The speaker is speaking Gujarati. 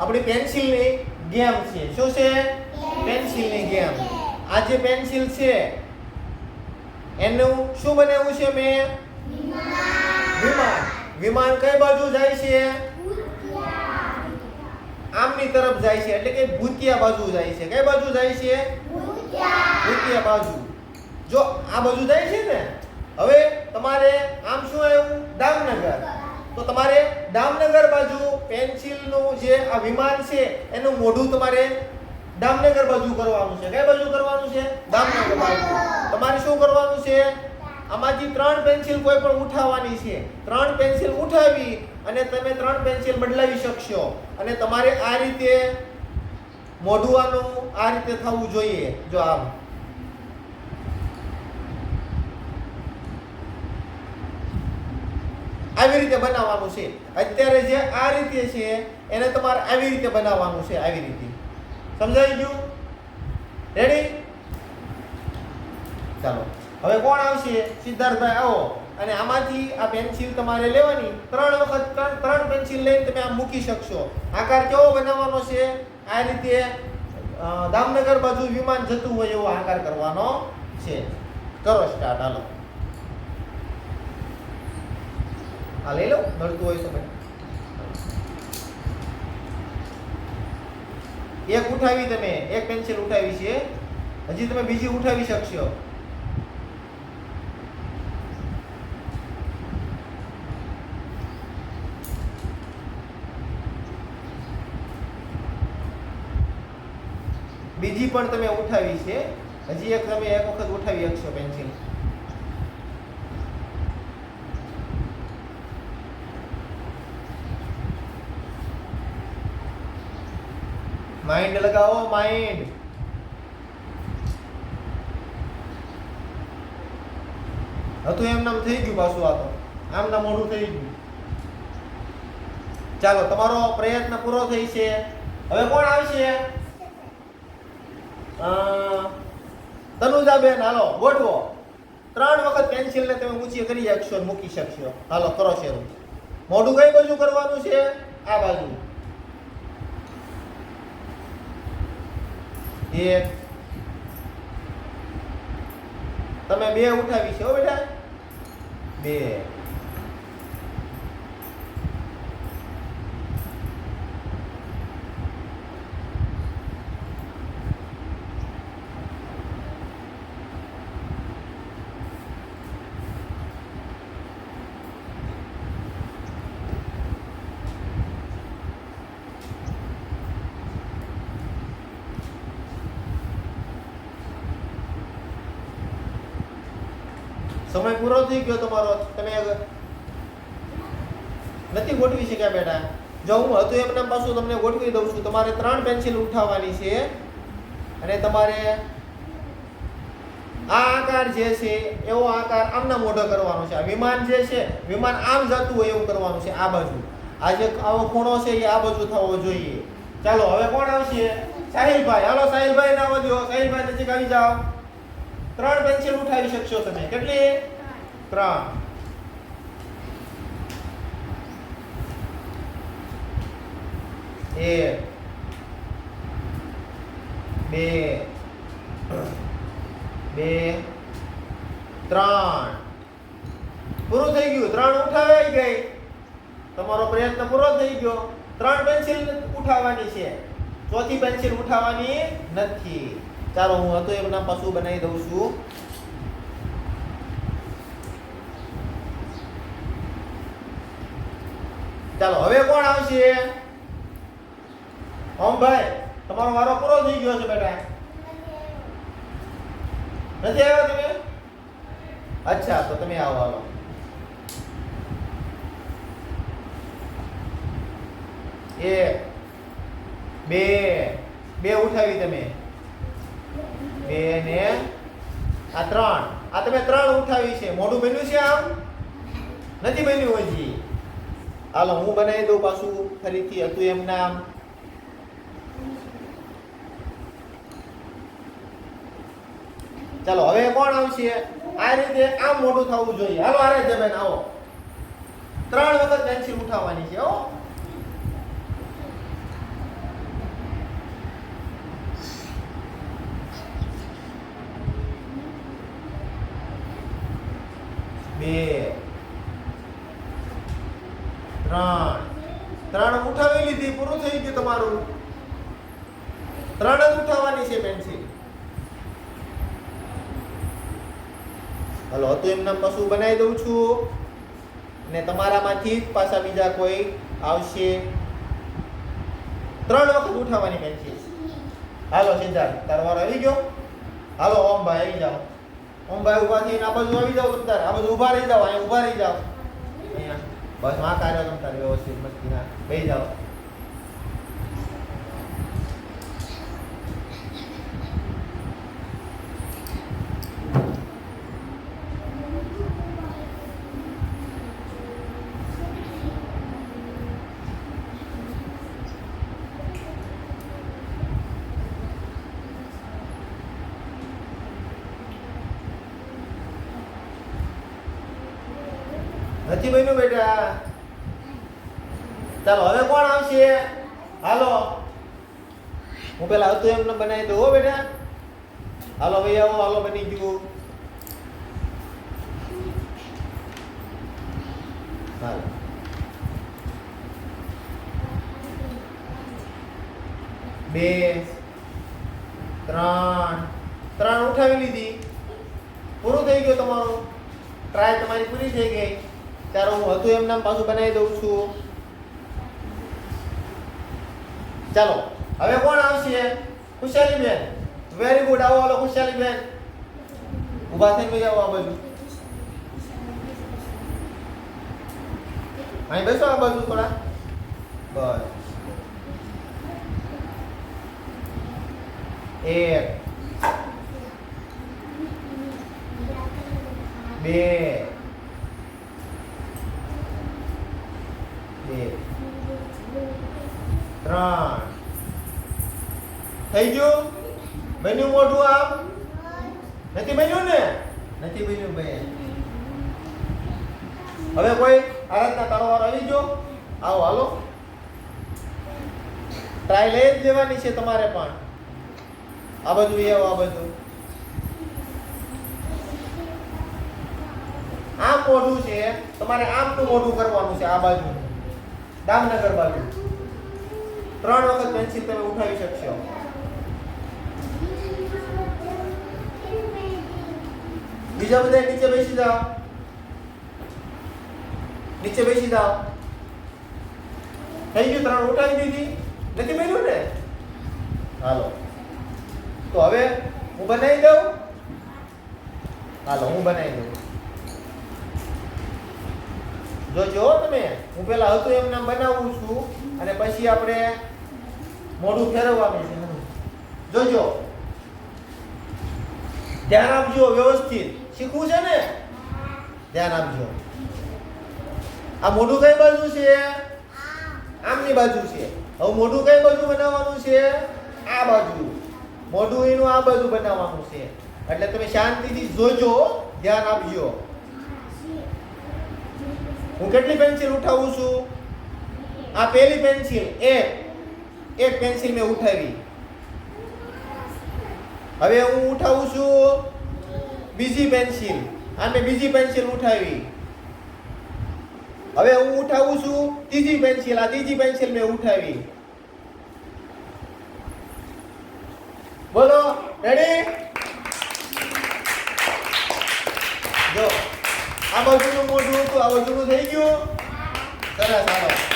આપણી પેન્સિલની ગેમ છે. શું છે? પેન્સિલની ગેમ. આ જે પેન્સિલ છે એનું શું બનાવ્યું છે મેં? વિમાન. વિમાન. કઈ બાજુ જાય છે? આમની તરફ જાય છે. એટલે કે ભૂતિયા બાજુ જાય છે. કઈ બાજુ જાય છે? ભૂતિયા બાજુ. જો આ બાજુ જાય છે ને હવે તમારે આમ શું આવ્યું? દામનગર. તો તમારે દામનગર બાજુ પેન્સિલનું જે આ વિમાન છે, એનું મોઢું તમારે દામનગર બાજુ કરવાનું છે. કઈ બાજુ કરવાનું છે? દામનગર બાજુ. તમારે શું કરવાનું છે? આમાંથી ત્રણ પેન્સિલ કોઈ પણ ઉઠાવવાની છે. ત્રણ પેન્સિલ ઉઠાવી અને તમે ત્રણ પેન્સિલ બદલાવી શકશો. અને તમારે આ રીતે મોઢું આનું આ રીતે થવું જોઈએ. જો આમ. આવી રીતે બનાવવાનું છે. અત્યારે જે આ રીતે છે, એને તમારે આવી રીતે બનાવવાનું છે, આવી રીતે. સમજાઈ ગયું? રેડી ચાલો. હવે કોણ આવશે? સિદ્ધાર્થભાઈ, આવો. અને આમાંથી આ પેન્સિલ તમારે લેવાની. ત્રણ વખત ત્રણ ત્રણ પેન્સિલ લઈને તમે આમ મૂકી શકશો. આકાર કેવો બનાવવાનો છે? આ રીતે દામનગર બાજુ વિમાન જતું હોય એવો આકાર કરવાનો છે. કરો સ્ટાર્ટ હાલો. આ લઈ લો. નડતું હોય તો ભાઈ એક ઉઠાવી તમે, એક પેન્સિલ ઉઠાવી છે. હજી તમે બીજી ઉઠાવી શકશો. બીજી પણ તમે ઉઠાવી છે. હજી એક તમે એક વખત ઉઠાવી શકશો પેન્સિલ માઇન્ડ લગાવો માઇન્ડ હતું એમ નામ થઈ ગયું પાછું આ તો. આમ નામ મોઢું થઈ ગયું. ચાલો, તમારો પ્રયત્ન પૂરો થઈ છે. હવે કોણ આવશે? તનુજાબેન, હાલો, ગોઠવો. ત્રણ વખત પેન્સિલને તમે ઊંચી કરી શકશો મૂકી શકશો. હાલો, કરો શરૂ. મોઢું કઈ બાજુ કરવાનું છે? આ બાજુ. એક. તમે બે ઉઠાવી છે હો બેટા? બે. સમય પૂરો થઈ ગયો તમારો. તમે નથી ગોઠવી શક્યા બેટા. જો હું હતું એમના પાછું તમને ગોઠવી દઉં છું. તમારે ત્રણ પેન્સિલ ઉઠાવવાની છે અને તમારે આ આકાર જે છે, એવો આકાર આમના મોઢો કરવાનો છે. આ વિમાન જે છે, વિમાન આમ જતું હોય એવું કરવાનું છે આ બાજુ. આ જે આવો ખૂણો છે, એ આ બાજુ થવો જોઈએ. ચાલો, હવે કોણ આવશે? સાહિલભાઈ. હાલો, સાહિલભાઈ ના વધ્યો. સાહિલભાઈ નજીક આવી જાઓ. ત્રણ પેન્સિલ ઉઠાવી શકશો તમે. કેટલી? ત્રણ. એક, બે બે, ત્રણ. પૂરું થઈ ગયું. ત્રણ ઉઠાવાઈ ગઈ. તમારો પ્રયત્ન પૂરો થઈ ગયો. ત્રણ પેન્સિલ ઉઠાવવાની છે. ચોથી પેન્સિલ ઉઠાવવાની નથી. ચાલો, હું હતું એમના પશુ બનાવી દઉં છું. ચાલો, હવે કોણ આવશે? ઓમભાઈ, તમારો વારો પૂરો થઈ ગયો છે બેટા. નથી આવ્યો તમે? અચ્છા, તો તમે આવો આવો. એક, બે બે ઉઠાવી તમે. બે ને આ ત્રણ. આ તમે ત્રણ ઉઠાવી છે. મોઢું બન્યું છે આમ? નથી બન્યું હજી? હાલો, હું બનાવી દઉં પાછું ફરીથી હતું એમ નામ ચાલો, હવે કોણ આવશે? આ રીતે આમ મોઢું થવું જોઈએ. હાલો આરાધ્યબેન આવો. ત્રણ વખત પેન્સિલ ઉઠાવવાની છે, હો. બે, ત્રણ. ત્રણ ઉઠાવી લીધી, પૂરું થઈ ગયું તમારું. ત્રણ જ ઉઠાવવાની છે પેન્સિલ હલો હતું એમના પશુ બનાવી દઉં છું. ને તમારામાંથી જ પાછા બીજા કોઈ આવશે. ત્રણ વખત ઉઠાવવાની પેન્સિલ હાલો, સિદ્ધાર્થ, તારો આવી ગયો? હાલો, ઓમ ભાઈ, આવી જાઓ. ઓમભાઈ ઊભા થઈને આ બાજુ આવી જાવ તમતાર આ બાજુ ઊભા રહી જાવ અહીંયા ઊભા રહી જાવ અહીંયા. બસમાં કાર્ય તમતાર તારે વ્યવસ્થિત મસ્તી ના બે જાઓ. નથી બન્યું બેટા ચાલો હવે કોણ આવશે હાલો હું પેલા હતું એમને બનાવી દઉં હો બેટા હાલો ભાઈ આવો હાલો બની ગયું હાલો બે ત્રણ ત્રણ ઉઠાવી લીધી પૂરું થઈ ગયું તમારું ટ્રાય તમારી પૂરી થઈ ગઈ ચાલો હું હતું એમ નામ પાછું બનાવી દઉં છું. ચાલો, હવે કોણ આવશે? ખુશાલી બેન વેરી ગુડ આવો હાલો ખુશાલી બેન ઊભા થઈને આવો આ બાજુ. અહીં બેસો આ બાજુ થોડા. બસ. એક. બે. ત્રણ. થઈ ગયું? બન્યું મોઢું આમ? નથી બન્યું ને? નથી બન્યું બેન હવે કોઈ આરાધના તારો વાર આવી ગયો? આવો, હાલો. ટ્રાય લઈ જ લેવાની છે તમારે પણ. આ બધું એ આ બધું. આમ મોઢું છે. તમારે આમનું મોઢું કરવાનું છે, આ બાજુ. દામનગર બાજુ. ત્રણ વખત પેન્સિલ તમે ઉઠાવી શકશો. બીજા બધા નીચે બેસી જાઓ. નીચે બેસી જાઓ. થઈ ગયું ત્રણ, ઉઠાવી દીધી. નથી બન્યું ને? હાલો. તો હવે હું બનાવી દઉં? હાલો, હું બનાવી દઉં. જો જો તમે. હું પેલા હતું એમ નામ બનાવું છું અને પછી આપણે મોઢું ફેરવવાનું છે જોજો. ધ્યાન આપજો વ્યવસ્થિત. શીખવું છે ને? ધ્યાન આપજો. આ મોઢું કઈ બાજુ છે? આમની બાજુ છે. હવે મોઢું કઈ બાજુ બનાવવાનું છે? આ બાજુ. મોઢું એનું આ બાજુ બનાવવાનું છે. એટલે તમે શાંતિથી જોજો, ધ્યાન આપજો. હું કેટલી પેન્સિલ ઉઠાવું છું? આ પહેલી પેન્સિલ એક. એક પેન્સિલ મેં ઉઠાવી. હવે હું ઉઠાવું છું બીજી પેન્સિલ આ મેં બીજી પેન્સિલ ઉઠાવી. હવે હું ઉઠાવું છું ત્રીજી પેન્સિલ આ ત્રીજી પેન્સિલ મેં ઉઠાવી. બોલો રેડી જો. આ બાજુનું મોઢું હતું, આ બાજુનું થઈ ગયું? સરસ હાલો